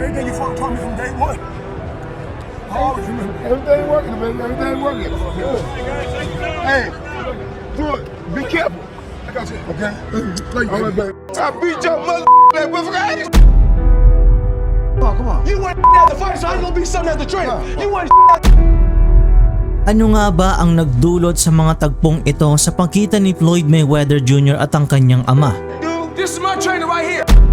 Everything you fuck told me from day one. I always remember. Everything working, baby. Everything working. Good. Hey, do it. Be careful. I got you. Okay? Love you, All right, baby. baby. I beat your mother that motherfucker. Come on, come on. You want at the fight, so I ain't gonna be something at the trainer. You want Ano nga ba ang nagdulot sa mga tagpong ito sa pagitan ni Floyd Mayweather Jr. at ang kanyang ama? Dude, this is my trainer right here.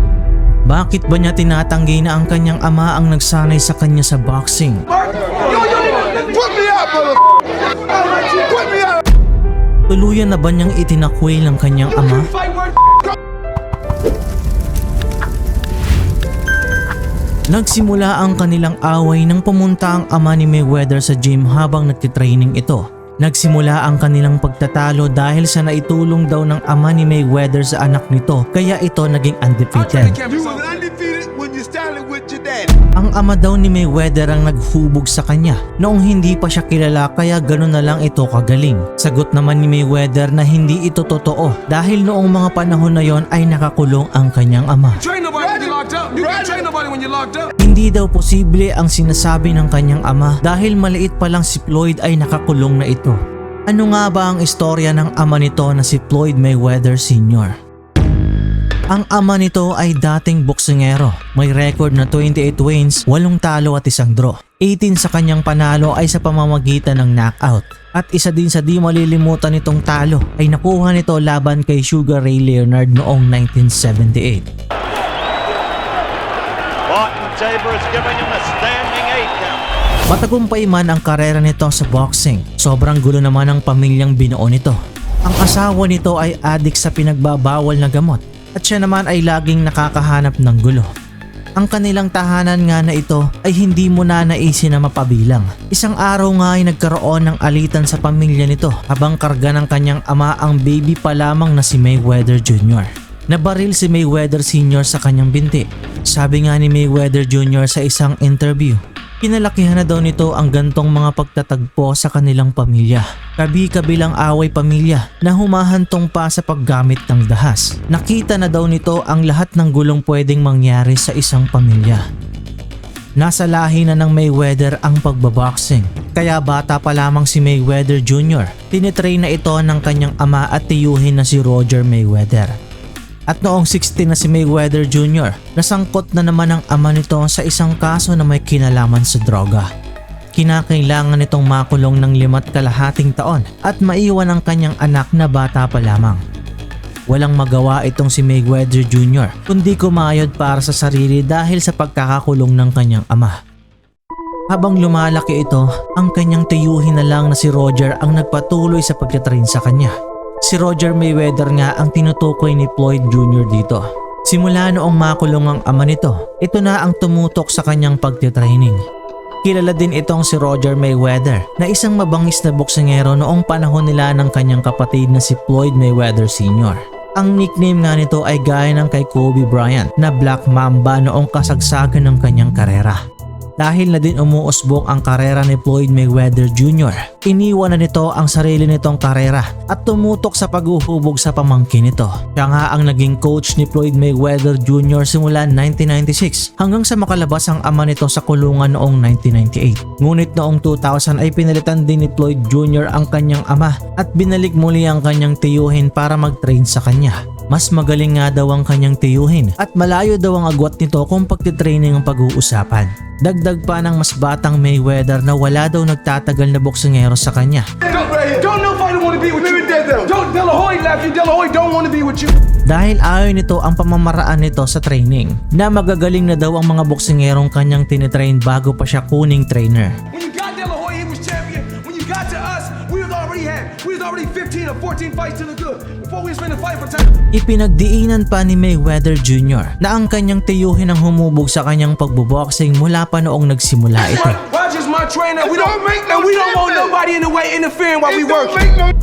Bakit ba niya tinatanggi na ang kanyang ama ang nagsanay sa kanya sa boxing? Tuluyan na ba niyang itinakwil ang kanyang ama? Nagsimula ang kanilang away nang pumunta ang ama ni Mayweather sa gym habang nagtitraining ito. Nagsimula ang kanilang pagtatalo dahil sa naitulong daw ng ama ni Mayweather sa anak nito kaya ito naging undefeated. Ang ama daw ni Mayweather ang naghubog sa kanya noong hindi pa siya kilala kaya gano'n na lang ito kagaling. Sagot naman ni Mayweather na hindi ito totoo dahil noong mga panahon na yon ay nakakulong ang kanyang ama. When you can't train nobody when you locked up. Hindi daw posible ang sinasabi ng kanyang ama dahil maliit pa lang si Floyd ay nakakulong na ito. Ano nga ba ang istorya ng ama nito na si Floyd Mayweather Sr.? Ang ama nito ay dating boksingero. May record na 28 wins, 8 talo at isang draw. 18 sa kanyang panalo ay sa pamamagitan ng knockout. At isa din sa di malilimutan nitong talo ay nakuha nito laban kay Sugar Ray Leonard noong 1978. Tabor has given him a standing eight count. Matagumpay man ang karera nito sa boxing, sobrang gulo naman ang pamilyang binuo nito. Ang asawa nito ay adik sa pinagbabawal na gamot at siya naman ay laging nakakahanap ng gulo. Ang kanilang tahanan nga na ito ay hindi mo na naisin na mapabilang. Isang araw nga ay nagkaroon ng alitan sa pamilya nito habang karga ng kanyang ama ang baby pa lamang na si Mayweather Jr. Nabaril si Mayweather Sr. sa kanyang binti. Sabi nga ni Mayweather Jr. sa isang interview, Kinalakihan na daw nito ang gantong mga pagtatagpo sa kanilang pamilya. Kabi-kabilang away pamilya na humahantong pa sa paggamit ng dahas. Nakita na daw nito ang lahat ng gulong pwedeng mangyari sa isang pamilya. Nasa lahi na ng Mayweather ang pagbaboxing. Kaya bata pa lamang si Mayweather Jr. Tinitrain na ito ng kanyang ama at tiyuhin na si Roger Mayweather. At noong 16 na si Mayweather Jr., nasangkot na naman ang ama nito sa isang kaso na may kinalaman sa droga. Kinakailangan nitong makulong ng limat kalahating taon at maiwan ang kanyang anak na bata pa lamang. Walang magawa itong si Mayweather Jr. kundi kumayod para sa sarili dahil sa pagkakakulong ng kanyang ama. Habang lumalaki ito, ang kanyang tiyuhin na lang na si Roger ang nagpatuloy sa pagtatrain sa kanya. Si Roger Mayweather nga ang tinutukoy ni Floyd Jr. dito. Simula noong makulong ang ama nito, ito na ang tumutok sa kanyang pagtitraining. Kilala din itong si Roger Mayweather na isang mabangis na boksingero noong panahon nila ng kanyang kapatid na si Floyd Mayweather Sr. Ang nickname nga nito ay gaya ng kay Kobe Bryant na Black Mamba noong kasagsagan ng kanyang karera. Dahil na din umuusbong ang karera ni Floyd Mayweather Jr., iniwan na nito ang sarili nitong karera at tumutok sa paghuhubog sa pamangkin nito. Siya nga ang naging coach ni Floyd Mayweather Jr. simula 1996 hanggang sa makalabas ang ama nito sa kulungan noong 1998. Ngunit noong 2000 ay pinalitan din ni Floyd Jr. ang kanyang ama at binalik muli ang kanyang tiyuhin para mag-train sa kanya. Mas magaling nga daw ang kanyang tiyuhin at malayo daw ang agwat nito kung pagtitraining ang pag-uusapan. Dagdag pa ng mas batang Mayweather na wala daw nagtatagal na boksingero sa kanya. Don't, don't. Dahil ayaw nito ang pamamaraan nito sa training na magagaling na daw ang mga boksingerong kanyang tinitrain bago pa siya kuning trainer. Us, we had. We already 15 or 14 fights to the good. Ipinagdiinan pa ni Mayweather Jr. na ang kanyang tiyuhin ang humubog sa kanyang pagboboxing mula pa noong nagsimula ito.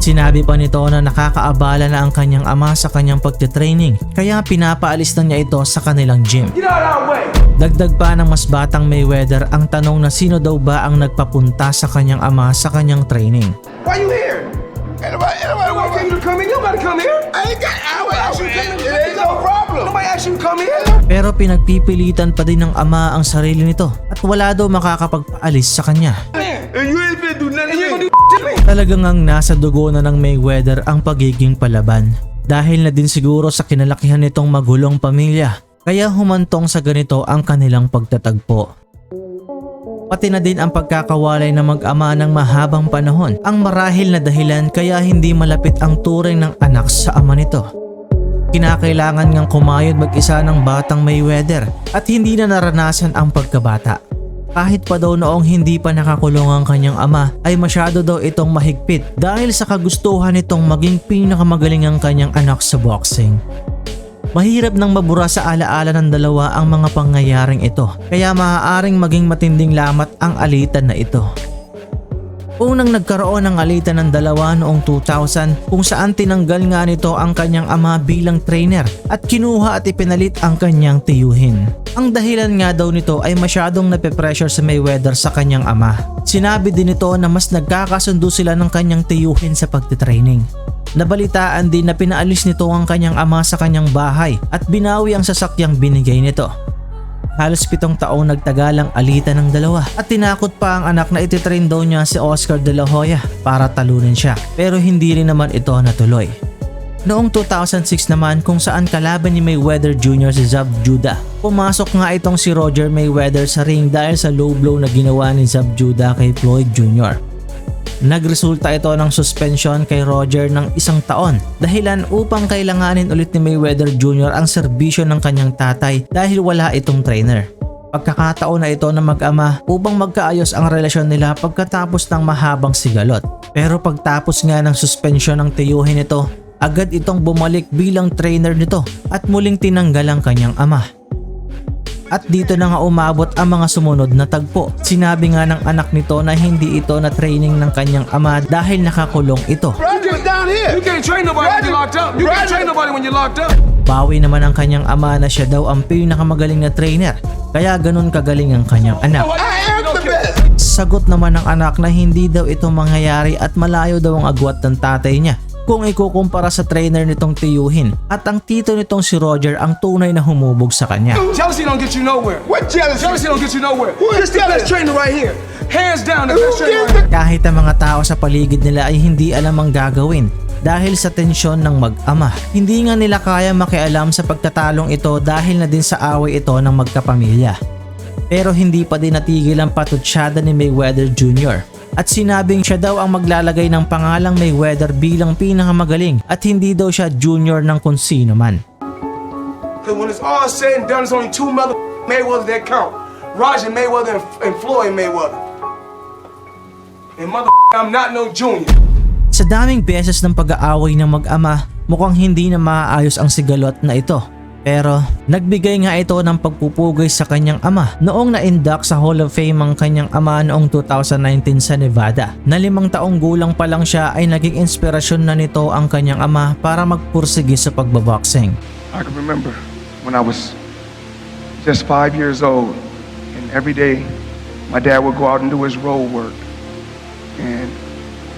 Sinabi pa nito na nakakaabala na ang kanyang ama sa kanyang pagtitraining kaya pinapaalis na niya ito sa kanilang gym. Dagdag pa ng mas batang Mayweather ang tanong na sino daw ba ang nagpapunta sa kanyang ama sa kanyang training. Why you here? To come here. I ain't got. I, I, asked you to come in. it ain't no problem. Nobody asked you to come here. Pero pinagpipilitan pa din ng ama ang sarili nito at wala daw makakapagpaalis sa kanya. And you ain't finna do nothing. And you ain't to gonna me. do to me. Talagang ang nasa dugo na ng Mayweather ang pagiging palaban. Dahil na din siguro sa kinalakihan nitong magulong pamilya. Kaya humantong sa ganito ang kanilang pagtatagpo. Pati na din ang pagkakawalay ng mag-ama ng mahabang panahon ang marahil na dahilan kaya hindi malapit ang turing ng anak sa ama nito. Kinakailangan ngang kumayod mag-isa ng batang Mayweather at hindi na naranasan ang pagkabata. Kahit pa daw noong hindi pa nakakulong ang kanyang ama ay masyado daw itong mahigpit dahil sa kagustuhan nitong maging pinakamagaling ang kanyang anak sa boxing. Mahirap nang mabura sa alaala ng dalawa ang mga pangyayaring ito kaya maaaring maging matinding lamat ang alitan na ito. Unang nagkaroon ng alitan ng dalawa noong 2000 kung saan tinanggal nga nito ang kanyang ama bilang trainer at kinuha at ipinalit ang kanyang tiyuhin. Ang dahilan nga daw nito ay masyadong nape-pressure sa Mayweather sa kanyang ama. Sinabi din nito na mas nagkakasundo sila ng kanyang tiyuhin sa pagtitraining. Nabalitaan din na pinaalis nito ang kanyang ama sa kanyang bahay at binawi ang sasakyang binigay nito. Halos pitong taong nagtagalang alitan ng dalawa at tinakot pa ang anak na ititrain daw niya si Oscar de la Hoya para talunin siya pero hindi rin naman ito natuloy. Noong 2006 naman kung saan kalaban ni Mayweather Jr. si Zab Judah, pumasok nga itong si Roger Mayweather sa ring dahil sa low blow na ginawa ni Zab Judah kay Floyd Jr. Nagresulta ito ng suspension kay Roger ng isang taon dahilan upang kailanganin ulit ni Mayweather Jr. ang serbisyo ng kanyang tatay dahil wala itong trainer. Pagkakataon na ito na mag-ama upang magkaayos ang relasyon nila pagkatapos ng mahabang sigalot. Pero pagtapos nga ng suspension ng tiyuhin nito, agad itong bumalik bilang trainer nito at muling tinanggal ang kanyang ama. At dito na nga umabot ang mga sumunod na tagpo. Sinabi nga ng anak nito na hindi ito na training ng kanyang ama dahil nakakulong ito. Bawi naman ang kanyang ama na siya daw ang pinakamagaling na trainer. Kaya ganun kagaling ang kanyang anak. Sagot naman ng anak na hindi daw ito mangyayari at malayo daw ang agwat ng tatay niya kung ikukumpara sa trainer nitong tiyuhin at ang tito nitong si Roger ang tunay na humubog sa kanya. Jealousy don't get you nowhere. What jealousy? Jealousy don't get you nowhere. Who is the best trainer right here. Hands down, the best trainer right here. Kahit ang mga tao sa paligid nila ay hindi alam ang gagawin dahil sa tensyon ng mag-ama. Hindi nga nila kaya makialam sa pagtatalong ito dahil na din sa away ito ng magkapamilya. Pero hindi pa din natigil ang patutsyada ni Mayweather Jr. At sinabing siya daw ang maglalagay ng pangalang Mayweather bilang pinakamagaling at hindi daw siya junior ng kung sino man. Because when it's all said and done, there's only two mother Mayweather that count. Roger Mayweather and, and Floyd Mayweather. And mother I'm not no junior. Sa daming beses ng pag-aaway ng mag-ama, mukhang hindi na maaayos ang sigalot na ito. Pero nagbigay nga ito ng pagpupugay sa kanyang ama noong na-induct sa Hall of Fame ang kanyang ama noong 2019 sa Nevada. Na limang taong gulang pa lang siya ay naging inspirasyon na nito ang kanyang ama para magpursige sa pagbaboxing. I can remember when I was just five years old, and every day my dad would go out and do his road work. And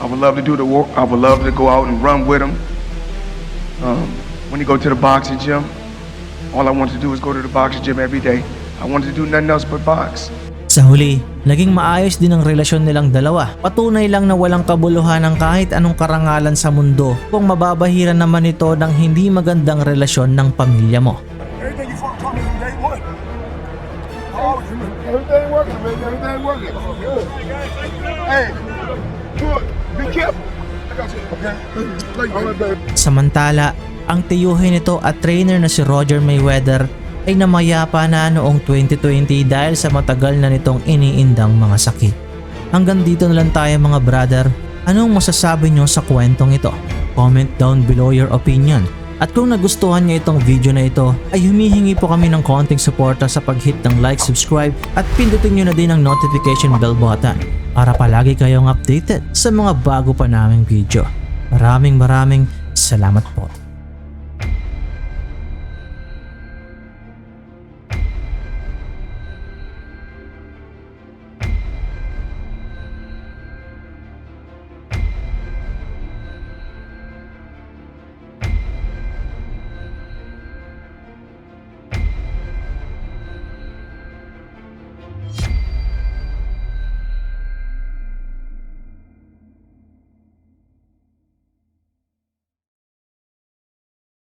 I would love to do the work, I would love to go out and run with him. Um, when you go to the boxing gym, all I wanted to do was go to the boxing gym every day. I wanted to do nothing else but box. Sa huli, naging maayos din ang relasyon nilang dalawa. Patunay lang na walang kabuluhan ng kahit anong karangalan sa mundo kung mababahiran naman ito ng hindi magandang relasyon ng pamilya mo. Everything you taught me from day one. Oh, everything working, baby. Everything working. Hey, good. Be careful. I got you. Okay. All right, baby. Samantala, ang tiyuhin nito at trainer na si Roger Mayweather ay namayapa na noong 2020 dahil sa matagal na nitong iniindang mga sakit. Hanggang dito na lang tayo mga brother. Anong masasabi nyo sa kwentong ito? Comment down below your opinion. At kung nagustuhan nyo itong video na ito, ay humihingi po kami ng konting suporta sa pag-hit ng like, subscribe at pindutin nyo na din ang notification bell button para palagi kayong updated sa mga bago pa naming video. Maraming maraming salamat po.